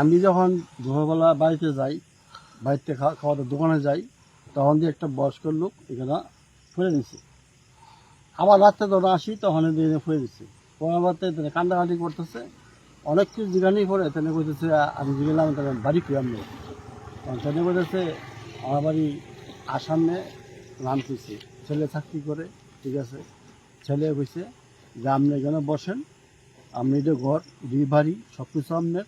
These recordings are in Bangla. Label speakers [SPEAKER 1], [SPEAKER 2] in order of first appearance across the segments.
[SPEAKER 1] আমি যখন দুপুরবেলা বাড়িতে যাই, বাড়িতে খাওয়া খাওয়া দোকানে যাই, তখন দিয়ে একটা বয়স্ক লোক এখানে ফুলে দিচ্ছে আবার রাত্রে যখন আসি, তখন দিয়ে দিচ্ছে পরবর্তী তাহলে কান্দাকাটি করতেছে। অনেক কিছু জিজ্ঞানি পরে তেনে কইতেছে, আমি জিগেলাম তাহলে বাড়ি ফিরে আমি তখন তেনে কইতেছে আমার বাড়ি আসামে কইছে ছেলে চাকরি করে, ঠিক আছে। ছেলে কইছে যে, আপনি এখানে বসেন। আপনি এটা ঘর দুই বাড়ি সব কিছু আপনার।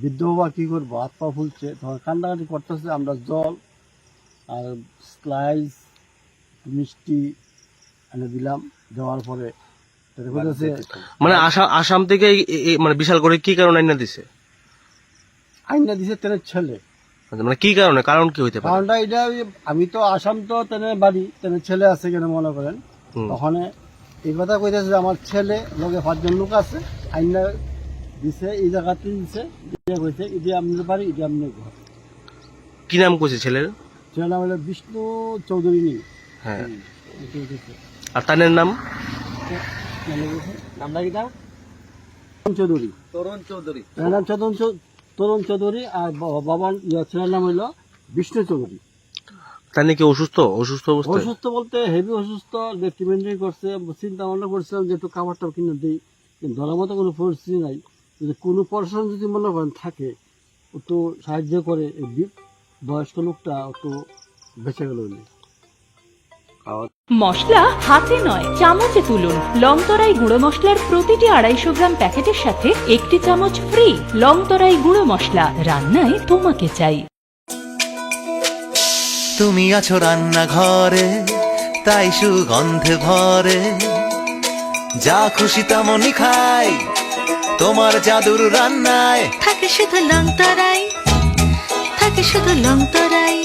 [SPEAKER 1] বৃদ্ধ বাবা কী করব? হাত পা ফুলছে। তখন কান্নাকাটি করতেছে আমরা জল আর স্লাইস মিষ্টি এনে দিলাম। দেওয়ার পরে
[SPEAKER 2] মানে আসাম আসাম থেকে মানে বিশাল করে কি কারণে আইনা দিছে?
[SPEAKER 1] আইনা দিছে তেনে ছেলে।
[SPEAKER 2] আচ্ছা, মানে কি কারণে? কারণ কি হইতে পারে?
[SPEAKER 1] কারণটা এটা আমি তো আসাম তো তেনে বাড়ি তেনে ছেলে আছে কেন মনে করেন। তখন এই কথা কইতেছে আমার ছেলে লগে পাঁচজন লোক আছে আইনা দিছে এই জায়গাতে দিছে দিয়ে কইছে ইদি আপনার বাড়ি ইদি আপনার ঘর।
[SPEAKER 2] কি নাম কইছে ছেলের?
[SPEAKER 1] ছেলের নাম হলো বিষ্ণু চৌধুরী নি।
[SPEAKER 2] হ্যাঁ। আর তানের নাম?
[SPEAKER 1] নামটা কি নাম? তরুণ চৌধুরী।
[SPEAKER 3] তরুণ চৌধুরী।
[SPEAKER 1] নাম তরুণ তরুণ চৌধুরী আর বাবার ইয়া ছেলের নাম হইল বিষ্ণু চৌধুরী।
[SPEAKER 2] তানি কি অসুস্থ? অসুস্থ অবস্থায়?
[SPEAKER 1] অসুস্থ বলতে হেভি অসুস্থ ট্রিটমেন্টই করছে চিন্তা ভাবনা করছিলাম যে একটু খাবারটা কিনে দিই কিন্তু ধরার মতো কোনো পরিস্থিতি নাই। যদি কোনো পড়াশোনা যদি মনে করেন থাকে একটু সাহায্য করে এই বয়স্ক লোকটা অত বেঁচে গেল
[SPEAKER 4] মশলা হাতে নয় চামচে তুলুন। লংতরাই গুঁড়ো মশলার প্রতিটি আড়াইশো গ্রাম প্যাকেটের সাথে একটি চামচ ফ্রি লংতরাই গুঁড়ো মশলা। রান্নায় তোমাকে চাই।
[SPEAKER 5] তুমি আছো রান্নাঘরে তাই সুগন্ধে ভরে। যা খুশি তেমনই খাই। তোমার জাদুর রান্নায়।
[SPEAKER 6] থাকে শুধু লং তরাই থাকে শুধু লং তরাই।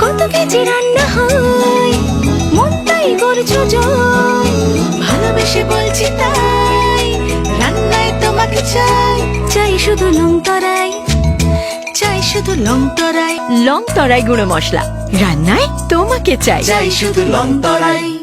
[SPEAKER 6] কত কেজি রান্না হয় মনটাই করছ জয় ভালোবেসে বলছি তাই রান্নায় তোমাকে চাই। চাই শুধু লং তরাই চাই শুধু লং তরাই।
[SPEAKER 4] লংতরাই গুঁড়ো মশলা রান্নায় তোমাকে চাই।
[SPEAKER 5] চাই শুধু লং তরাই।